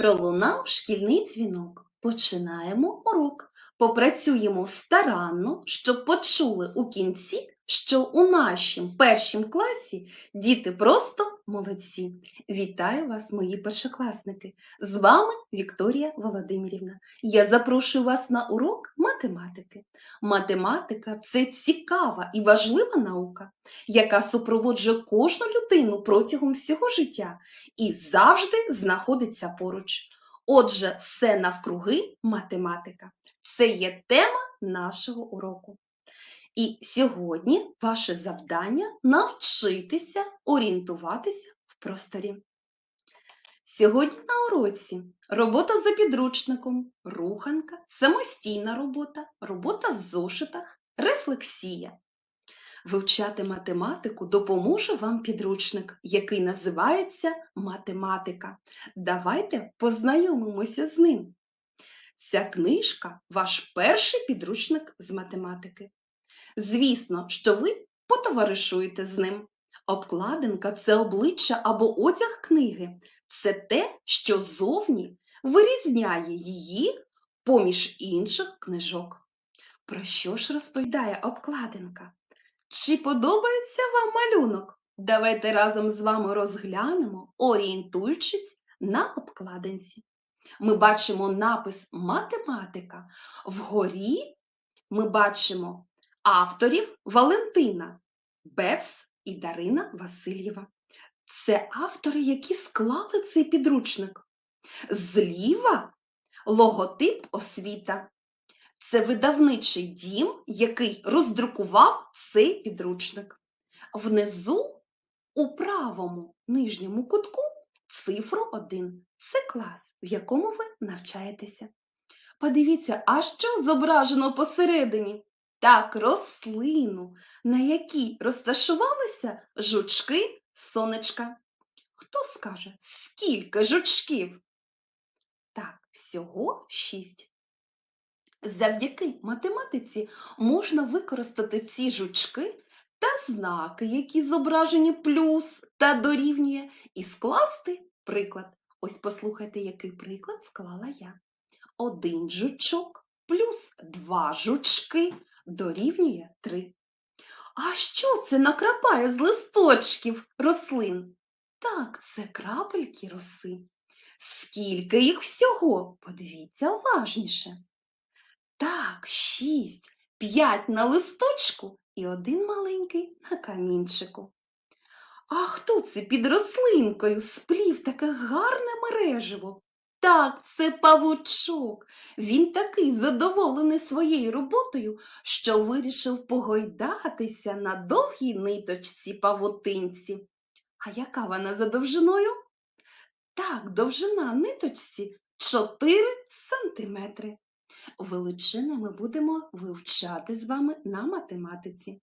Пролунав шкільний дзвінок. Починаємо урок. Попрацюємо старанно, щоб почули у кінці, що у нашім першім класі діти просто молодці. Вітаю вас, мої першокласники! З вами Вікторія Володимирівна. Я запрошую вас на урок математики. Математика це цікава і важлива наука, яка супроводжує кожну людину протягом всього життя і завжди знаходиться поруч. Отже, все навкруги математика. Це є тема нашого уроку. І сьогодні ваше завдання навчитися орієнтуватися в просторі. Сьогодні на уроці робота за підручником, руханка, самостійна робота, робота в зошитах, рефлексія. Вивчати математику допоможе вам підручник, який називається Математика. Давайте познайомимося з ним. Ця книжка ваш перший підручник з математики. Звісно, що ви потоваришуєте з ним. Обкладинка це обличчя або одяг книги. Це те, що зовні вирізняє її поміж інших книжок. Про що ж розповідає обкладинка? Чи подобається вам малюнок? Давайте разом з вами розглянемо, орієнтуючись на обкладинці. Ми бачимо напис математика. Вгорі ми бачимо авторів Валентина Бевс і Дарина Васильєва. Це автори, які склали цей підручник. Зліва логотип освіта. Це видавничий дім, який роздрукував цей підручник. Внизу, у правому нижньому кутку, цифру 1. Це клас, в якому ви навчаєтеся. Подивіться, а що зображено посередині? Так, рослину, на якій розташувалися жучки сонечка. Хто скаже, скільки жучків? Так, всього шість. Завдяки математиці можна використати ці жучки та знаки, які зображені плюс та дорівнює, і скласти приклад. Ось послухайте, який приклад склала я. Один жучок плюс два жучки дорівнює три. А що це накрапає з листочків рослин? Так, це крапельки роси. Скільки їх всього? Подивіться уважніше. Так, шість, п'ять на листочку і один маленький на камінчику. А хто це під рослинкою сплів таке гарне мереживо? Так, це павучок. Він такий задоволений своєю роботою, що вирішив погойдатися на довгій ниточці павутинці. А яка вона за довжиною? Так, довжина ниточці 4 сантиметри. Величини ми будемо вивчати з вами на математиці.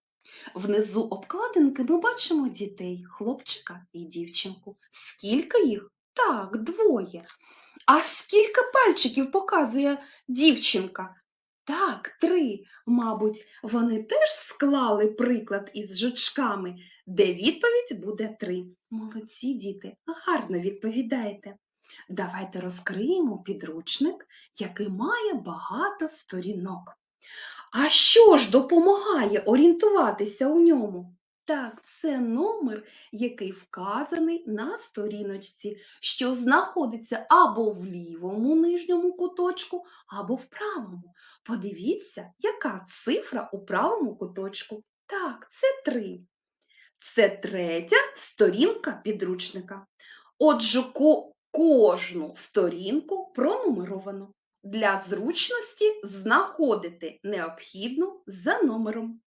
Внизу обкладинки ми бачимо дітей, хлопчика і дівчинку. Скільки їх? Так, двоє. А скільки пальчиків показує дівчинка? Так, три. Мабуть, вони теж склали приклад із жучками, де відповідь буде три. Молодці діти, гарно відповідаєте. Давайте розкриємо підручник, який має багато сторінок. А що ж допомагає орієнтуватися у ньому? Так, це номер, який вказаний на сторіночці, що знаходиться або в лівому нижньому куточку, або в правому. Подивіться, яка цифра у правому куточку. Так, це 3. Це третя сторінка підручника. Отже, кожну сторінку пронумеровано. Для зручності знаходити необхідну за номером.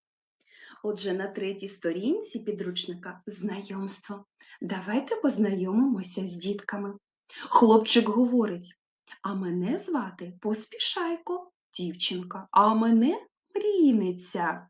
Отже, на третій сторінці підручника знайомство. Давайте познайомимося з дітками. Хлопчик говорить: А мене звати Поспішайко, дівчинка, а мене мрійниця.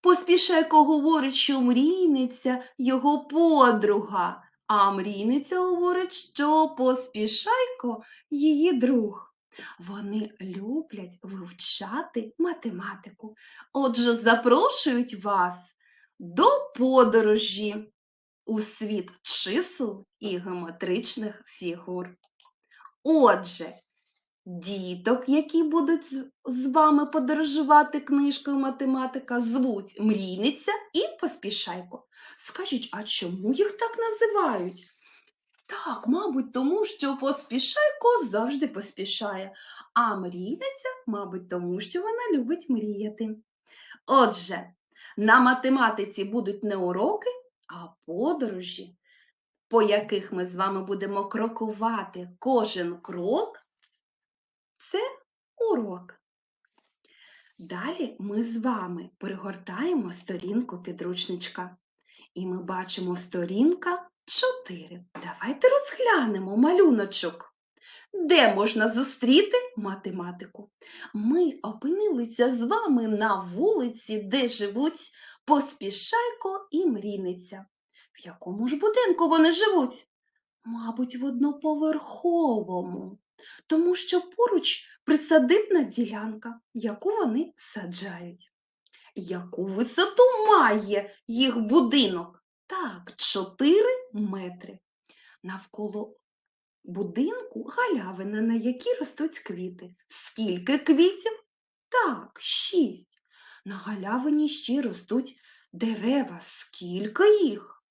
Поспішайко говорить, що мрійниця його подруга, а мрійниця говорить, що поспішайко її друг. Вони люблять вивчати математику. Отже, запрошують вас до подорожі у світ чисел і геометричних фігур. Отже, діток, які будуть з- вами подорожувати книжкою математика, звуть Мрійниця і Поспішайко. Скажіть, а чому їх так називають? Так, мабуть, тому що поспішайко завжди поспішає, а мрійниця, мабуть, тому що вона любить мріяти. Отже, на математиці будуть не уроки, а подорожі, по яких ми з вами будемо крокувати. Кожен крок це урок. Далі ми з вами перегортаємо сторінку підручничка. І ми бачимо сторінка 4. Давайте розглянемо малюночок. Де можна зустріти математику? Ми опинилися з вами на вулиці, де живуть Поспішайко і Мрійниця. В якому ж будинку вони живуть? Мабуть, в одноповерховому, тому що поруч присадибна ділянка, яку вони саджають. Яку висоту має їх будинок? Так, 4 метри. Навколо будинку галявина, на якій ростуть квіти. Скільки квітів? Так, шість. На галявині ще ростуть дерева. Скільки їх?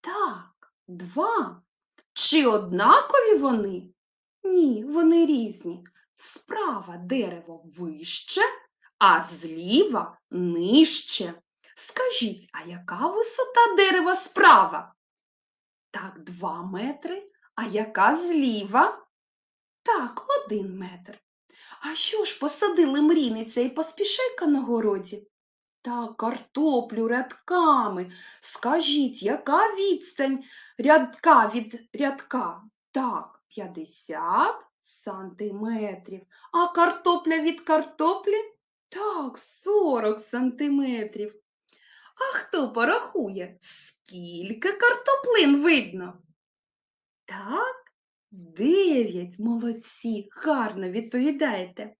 Так, два. Чи однакові вони? Ні, вони різні. Справа дерево вище, а зліва нижче. Скажіть, а яка висота дерева справа? Так, два метри. А яка зліва? Так, один метр. А що ж посадили мрійниця і поспішайка на городі? Так, картоплю рядками. Скажіть, яка відстань рядка від рядка? Так, 50 сантиметрів. А картопля від картоплі? Так, 40 сантиметрів. А хто порахує, скільки картоплин видно? Так, дев'ять. Молодці, гарно відповідаєте.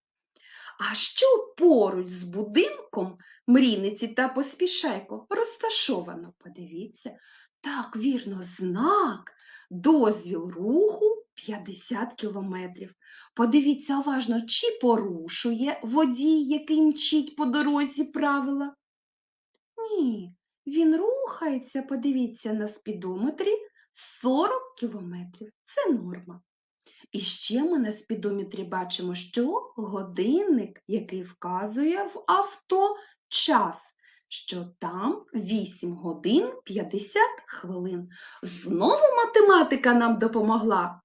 А що поруч з будинком Мрійниці та Поспішайко розташовано? Подивіться. Так, вірно, знак, дозвіл руху 50 кілометрів. Подивіться уважно, чи порушує водій, який мчить по дорозі правила? Ні, він рухається, подивіться, на спідометрі 40 кілометрів. Це норма. І ще ми на спідометрі бачимо, що годинник, який вказує в авто час, що там 8 годин 50 хвилин. Знову математика нам допомогла.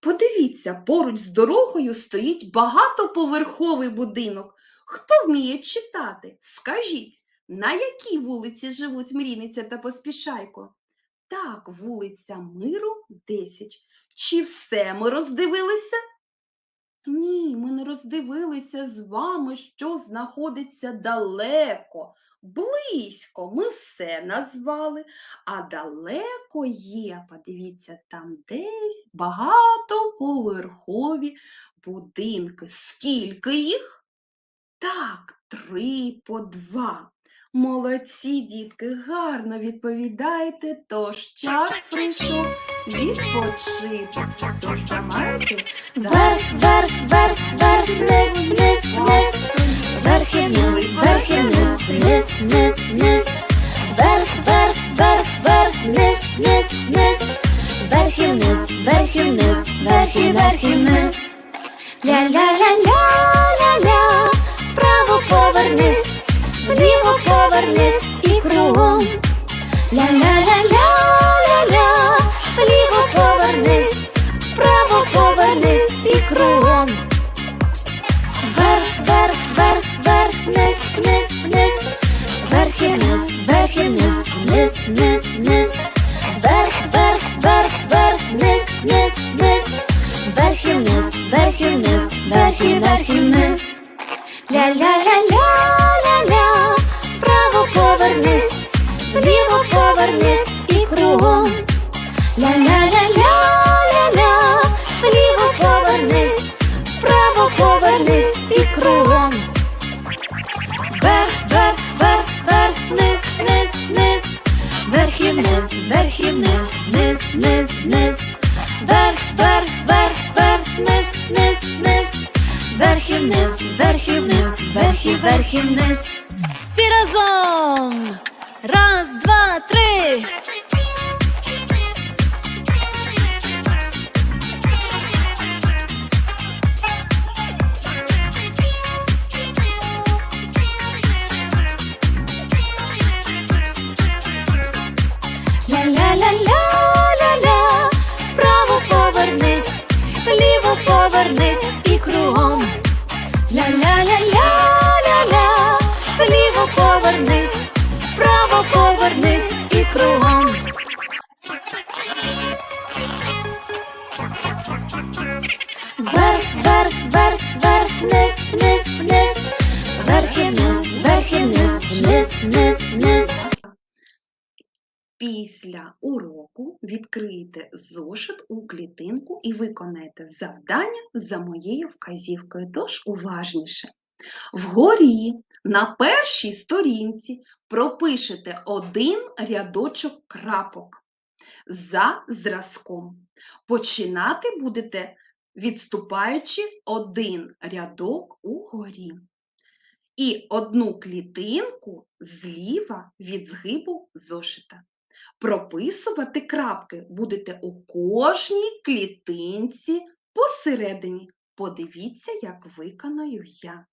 Подивіться, поруч з дорогою стоїть багатоповерховий будинок. Хто вміє читати? Скажіть, на якій вулиці живуть Мрійниця та Поспішайко? Так, вулиця Миру 10. Чи все ми роздивилися? Ні, ми не роздивилися з вами, що знаходиться далеко, близько. Ми все назвали, а далеко є, подивіться, там десь багатоповерхові будинки. Скільки їх? Так, три по два. Молодці, дітки, гарно відповідаєте, тож час прийшов відпочити. Тож давайте Вверх, вверх, вверх, вверх, вниз, вниз, вниз. Вверх і вниз, вверх і вниз, вниз, вниз, вниз. Вверх, вверх, вверх, вверх, вниз, вниз, вниз. Вверх і вниз, вверх і вниз, вверх і вверх і вниз. Повернись і кругом. Ля-ля-ля-ля-ля-ля, вліво повернись, вправо повернись і кругом. Вверх, вверх, вверх, вверх, вниз, вниз, вниз. Вверх і вниз, вверх і вниз, вниз, вниз, вниз. Вверх, вверх, вверх, вверх, вниз, вниз, вниз. Вверх і вниз, вверх і вниз, вверх і вверх і вниз. Ля-ля-ля-ля-ля-ля, вверх і вниз, вниз, вниз, вниз. Вниз, вверх і вниз, вверх і вниз, вверх і вверх і вниз. Всі разом. Раз, два, три. І виконайте завдання за моєю вказівкою. Тож уважніше. Вгорі на першій сторінці пропишете один рядочок крапок за зразком. Починати будете відступаючи один рядок угорі. І одну клітинку зліва від згибу зошита. Прописувати крапки будете у кожній клітинці посередині. Подивіться, як виконаю я.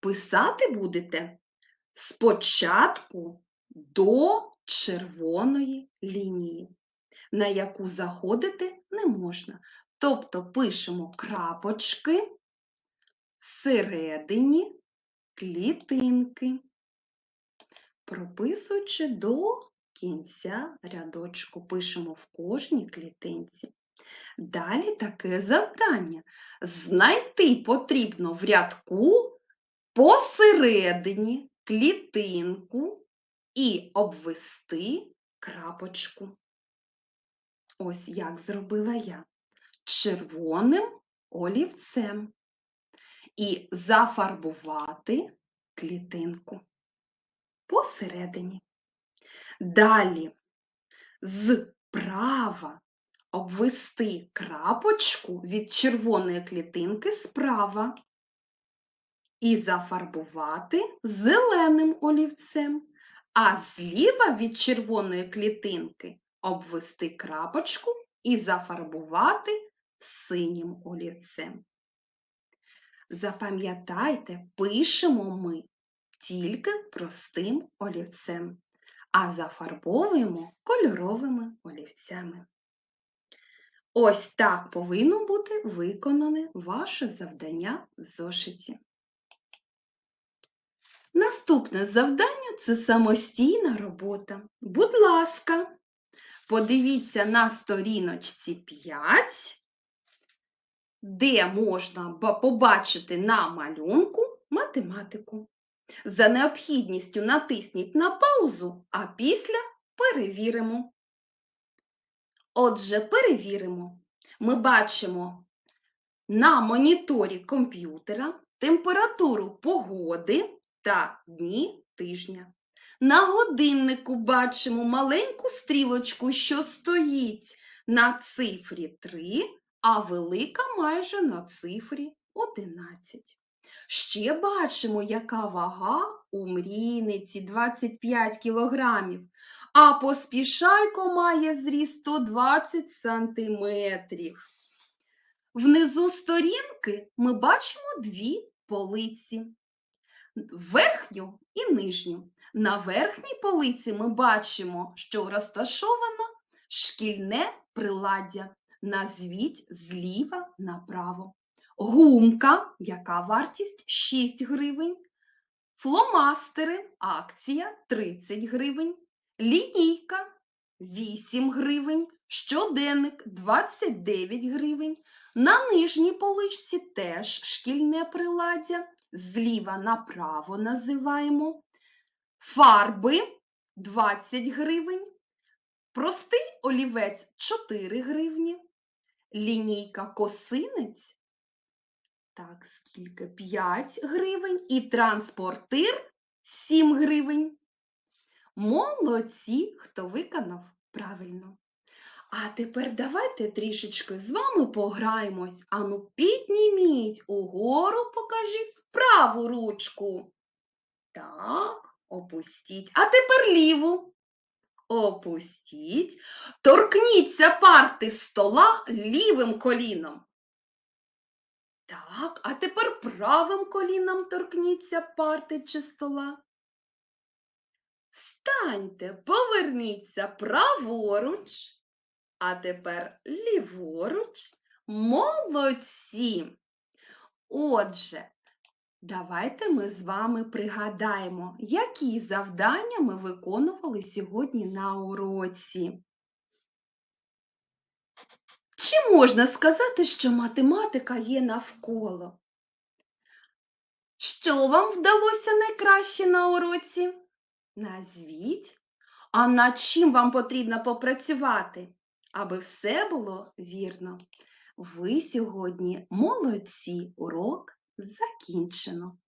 Писати будете спочатку до червоної лінії, на яку заходити не можна. Тобто пишемо крапочки всередині клітинки прописуючи до кінця рядочку, пишемо в кожній клітинці. Далі таке завдання. Знайти потрібно в рядку посередині клітинку і обвести крапочку. Ось як зробила я. Червоним олівцем. І зафарбувати клітинку посередині. Далі зправа обвести крапочку від червоної клітинки справа і зафарбувати зеленим олівцем, а зліва від червоної клітинки обвести крапочку і зафарбувати синім олівцем. Запам'ятайте, пишемо ми тільки простим олівцем, а зафарбовуємо кольоровими олівцями. Ось так повинно бути виконане ваше завдання в зошиті. Наступне завдання це самостійна робота. Будь ласка, подивіться на сторіночці 5, де можна побачити на малюнку математику. За необхідністю натисніть на паузу, а після перевіримо. Отже, перевіримо. Ми бачимо на моніторі комп'ютера температуру погоди та дні тижня. На годиннику бачимо маленьку стрілочку, що стоїть на цифрі 3, а велика майже на цифрі 11. Ще бачимо, яка вага у мрійниці 25 кілограмів, а поспішайко має зріст 120 сантиметрів. Внизу сторінки ми бачимо дві полиці. Верхню і нижню. На верхній полиці ми бачимо, що розташовано шкільне приладдя. Назвіть зліва направо. Гумка, яка вартість 6 гривень. Фломастери, акція 30 гривень. Лінійка 8 гривень. Щоденник 29 гривень. На нижній поличці теж шкільне приладдя. Зліва направо називаємо. Фарби 20 гривень. Простий олівець 4 гривні. Лінійка косинець так, скільки? 5 гривень і транспортир 7 гривень. Молодці, хто виконав правильно. А тепер давайте трішечки з вами пограємось. Ану, підніміть угору, покажіть праву ручку. Так, опустіть. А тепер ліву. Опустіть. Торкніться парти стола лівим коліном. Так, а тепер правим коліном торкніться парти чи стола. Встаньте, поверніться праворуч, а тепер ліворуч. Молодці. Отже, давайте ми з вами пригадаємо, які завдання ми виконували сьогодні на уроці. Чи можна сказати, що математика є навколо? Що вам вдалося найкраще на уроці? Назвіть. А над чим вам потрібно попрацювати, аби все було вірно? Ви сьогодні молодці, урок закінчено.